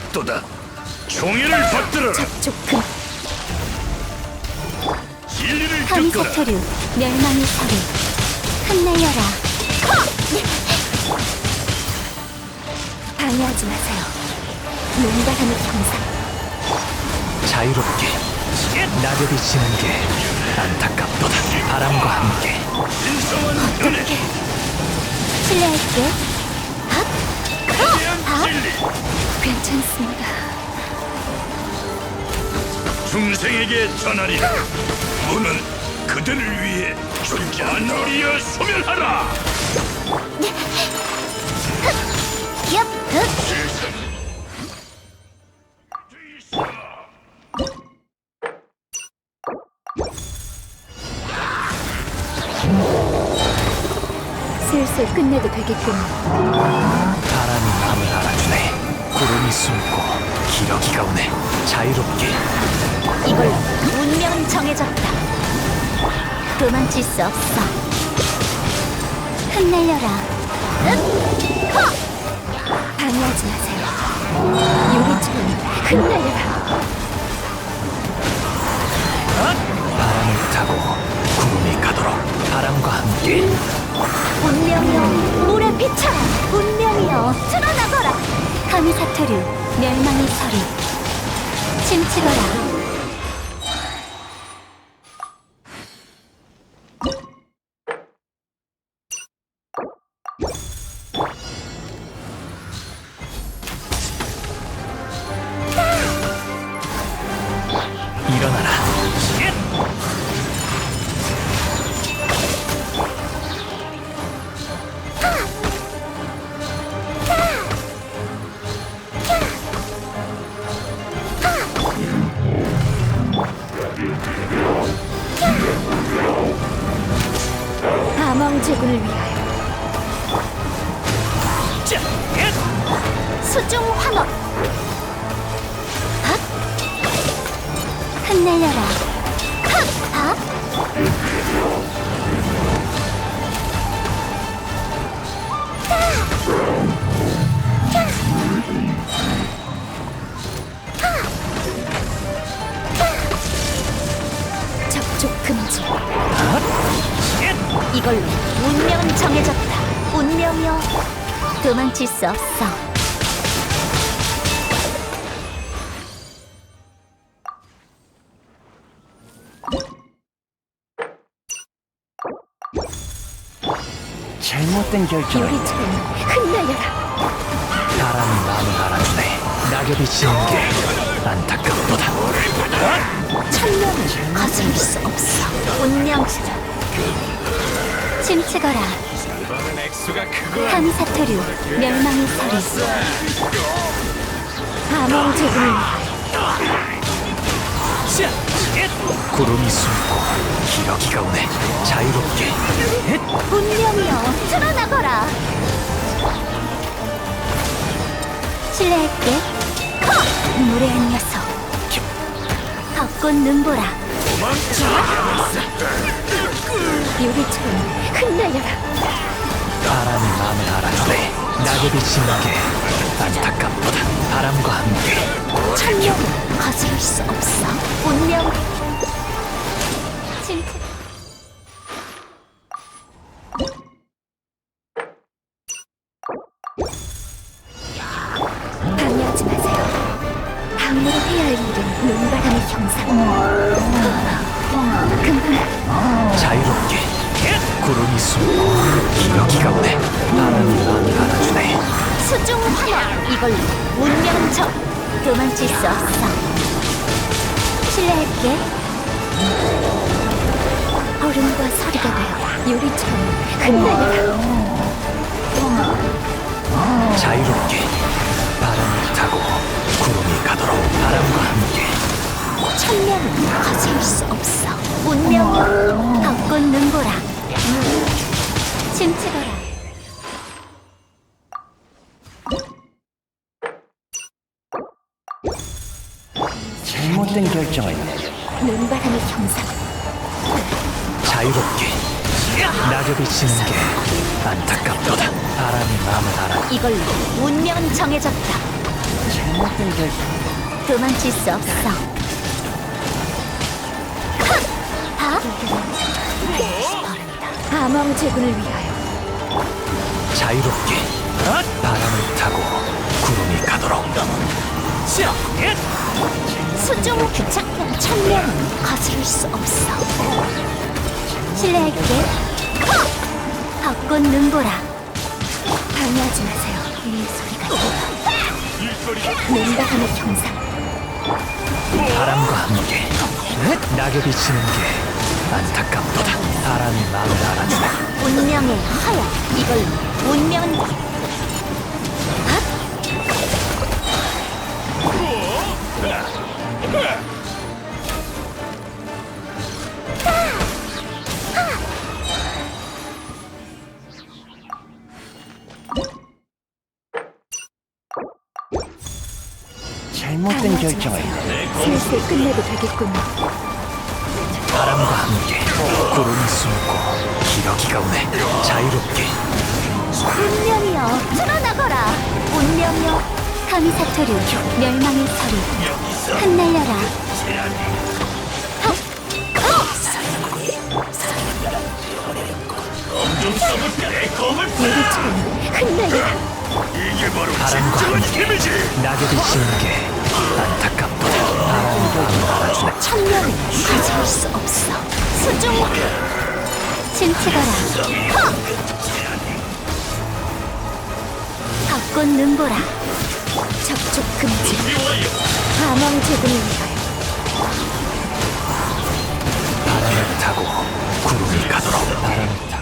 왔도다. 종이를 받들어라. 저쪽 금 진리를 감히 겪어라. 사토류 멸망의 소리 흩날려라 방해하지 마세요 눈바람의 형상 자유롭게 낙엽이 지는 게 안타깝도다 바람과 함께. 어떻게 실례할게 밥? 괜찮습니다 중생에게 전하리라. 문은 그들을 위해 존재 안우리여 소멸하라. 얍! 흑! 세상. 슬슬 끝내도 되겠군 바람이 마음을 알아주네 구름이 숨고 기러기가 오네 자유롭게 이걸로 운명은 정해졌다. 도망칠 수 없어. 흩날려라. 응? 허! 방해하지 마세요. 요리처럼 흩날려 비쳐라. 운명이여, 드러나거라. 가미사토류, 멸망의 소리. 침치거라. 제군을 위하여. 수중. 핫! 흩날려라. 핫! 핫! 이걸로 운명은 정해졌다. 운명이여, 도망칠 수 없어. 잘못된 결정 요리처럼 흩날려라. 바람이 마음을 알아주네 낙엽이 지는 게 안타깝도다 천명을 거스를 수 없어. 운명. 침치거라. 감사토류 멸망의 소리. 제군을 위하여. 구름이 숨고 기러기가 오네 자유롭게 운명이여 드러나거라. 실례할게. 허! 무례한 녀석. 벚꽃 눈보라. 요리처럼 흩날려라. 바람이 마음을 알아주네 낙엽이 지는 게 안타깝도다 바람과 함께 천명을 거스를 수 없어. 운명. 침체. 방해하지 마세요. 방으로 해야 할 일은 눈바람의 형상. 기러기가 오네 바람이 마음을 알아주네 수중 환영. 이걸로 운명은 적. 도망칠 수 없어. 실례할게. 얼음과 소리가 되어 요리처럼 흩날려라. 자유롭게 바람을 타고 구름이 가도록 바람과 함께 천명은 거슬 수 없어. 운명이여, 벚꽃 눈 보라. 침치거라. 잘못된 결정을 눈바람의 형상. 자유롭게 낙엽이 지는 게 안타깝도다 바람이 마음을 알아 이걸로 운명은 정해졌다. 잘못된 결정. 도망칠 수 없어. 하! 암왕 제군을 위하여 자유롭게 바람을 타고 구름이 가도록. 수중 귀착해 천명은 거스를 수 없어. 실례할게. 하! 벚꽃 눈보라. 방해하지 마세요. 이 소리가 냉각함의 형상. 바람과 함께 낙엽이 지는 게 안타깝도다. 바람이 마음을 알아주네. 운명의 허약. 이걸로 운명은 잘못된 결정을 슬슬 끝내도 되겠군요. 바람과 함께 구름이 숨고 기러기가 오네. 자유롭게 운명이여 드러나거라. 운명이여 가미사토류 멸망의 소리 흩날려라. 내 검을 내리처럼 흩날려라. 이게 바로 바람과 힘이지 낙엽이 지는 게 안타깝도다. 바람이 마음을 알아주네. 천명을 가질 수 없어. 수중 침체거라. 헉! 벚꽃 눈보라. 접촉 금지. 제군을 위하여 바람을 타고 구름이 가도록